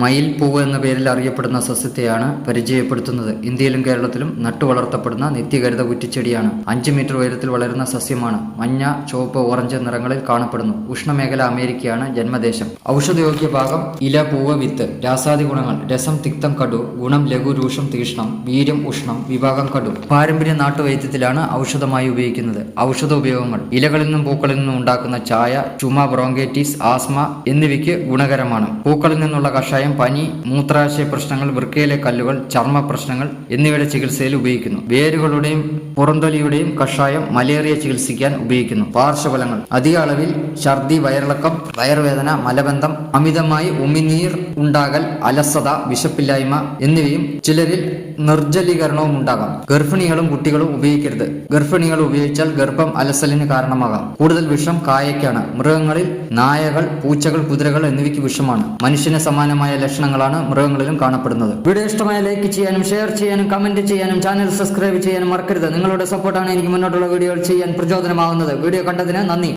മയിൽ പൂവ് എന്ന പേരിൽ അറിയപ്പെടുന്ന സസ്യത്തെയാണ് പരിചയപ്പെടുത്തുന്നത്. ഇന്ത്യയിലും കേരളത്തിലും നട്ടുവളർത്തപ്പെടുന്ന നിത്യകരുത കുറ്റിച്ചെടിയാണ്. അഞ്ച് മീറ്റർ ഉയരത്തിൽ വളരുന്ന സസ്യമാണ്. മഞ്ഞ ചുവപ്പ് ഓറഞ്ച് നിറങ്ങളിൽ കാണപ്പെടുന്നു. ഉഷ്ണമേഖല അമേരിക്കയാണ് ജന്മദേശം. ഔഷധയോഗ്യ ഭാഗം ഇല പൂവ് വിത്ത്. രാസാദി ഗുണങ്ങൾ. രസം തിക്തം കടു. ഗുണം ലഘു രൂഷം തീഷ്ണം. വീര്യം ഉഷ്ണം. വിഭാഗം കടു. പാരമ്പര്യ നാട്ടുവൈദ്യത്തിലാണ് ഔഷധമായി ഉപയോഗിക്കുന്നത്. ഔഷധ ഉപയോഗങ്ങൾ. ഇലകളിൽ നിന്നും പൂക്കളിൽ നിന്നും ഉണ്ടാക്കുന്ന ചായ ചുമ ബ്രോങ്കൈറ്റിസ് ആസ്മ എന്നിവയ്ക്ക് ഗുണകരമാണ്. പൂക്കളിൽ നിന്നുള്ള കഷായം പനി മൂത്രാശയ പ്രശ്നങ്ങൾ വൃക്കയിലെ കല്ലുകൾ ചർമ്മ പ്രശ്നങ്ങൾ എന്നിവയുടെ ചികിത്സയിൽ ഉപയോഗിക്കുന്നു. വേരുകളുടെയും പുറന്തൊലിയുടെയും കഷായം മലേറിയ ചികിത്സിക്കാൻ ഉപയോഗിക്കുന്നു. പാർശ്വഫലങ്ങൾ. അധിക അളവിൽ ഛർദി വയറിളക്കം വയറുവേദന മലബന്ധം അമിതമായി ഉമിനീർ ഉണ്ടാകൽ അലസത വിശപ്പില്ലായ്മ എന്നിവയും ചിലരിൽ നിർജലീകരണവും ഉണ്ടാകാം. ഗർഭിണികളും കുട്ടികളും ഉപയോഗിക്കരുത്. ഗർഭിണികൾ ഉപയോഗിച്ചാൽ ഗർഭം അലസലിന് കാരണമാകാം. കൂടുതൽ വിഷം കായയ്ക്കാണ്. മൃഗങ്ങളിൽ നായകൾ പൂച്ചകൾ കുതിരകൾ എന്നിവയ്ക്ക് വിഷമാണ്. മനുഷ്യന് സമാനമായ ലക്ഷണങ്ങളാണ് മൃഗങ്ങളിലും കാണപ്പെടുന്നത്. വീഡിയോ ഇഷ്ടമായ ലൈക്ക് ചെയ്യാനും ഷെയർ ചെയ്യാനും കമന്റ് ചെയ്യാനും ചാനൽ സബ്സ്ക്രൈബ് ചെയ്യാനും മറക്കരുത്. നിങ്ങളുടെ സപ്പോർട്ടാണ് എനിക്ക് മുന്നോട്ടുള്ള വീഡിയോകൾ ചെയ്യാൻ പ്രചോദനമാകുന്നത് വീഡിയോ കണ്ടതിന് നന്ദി.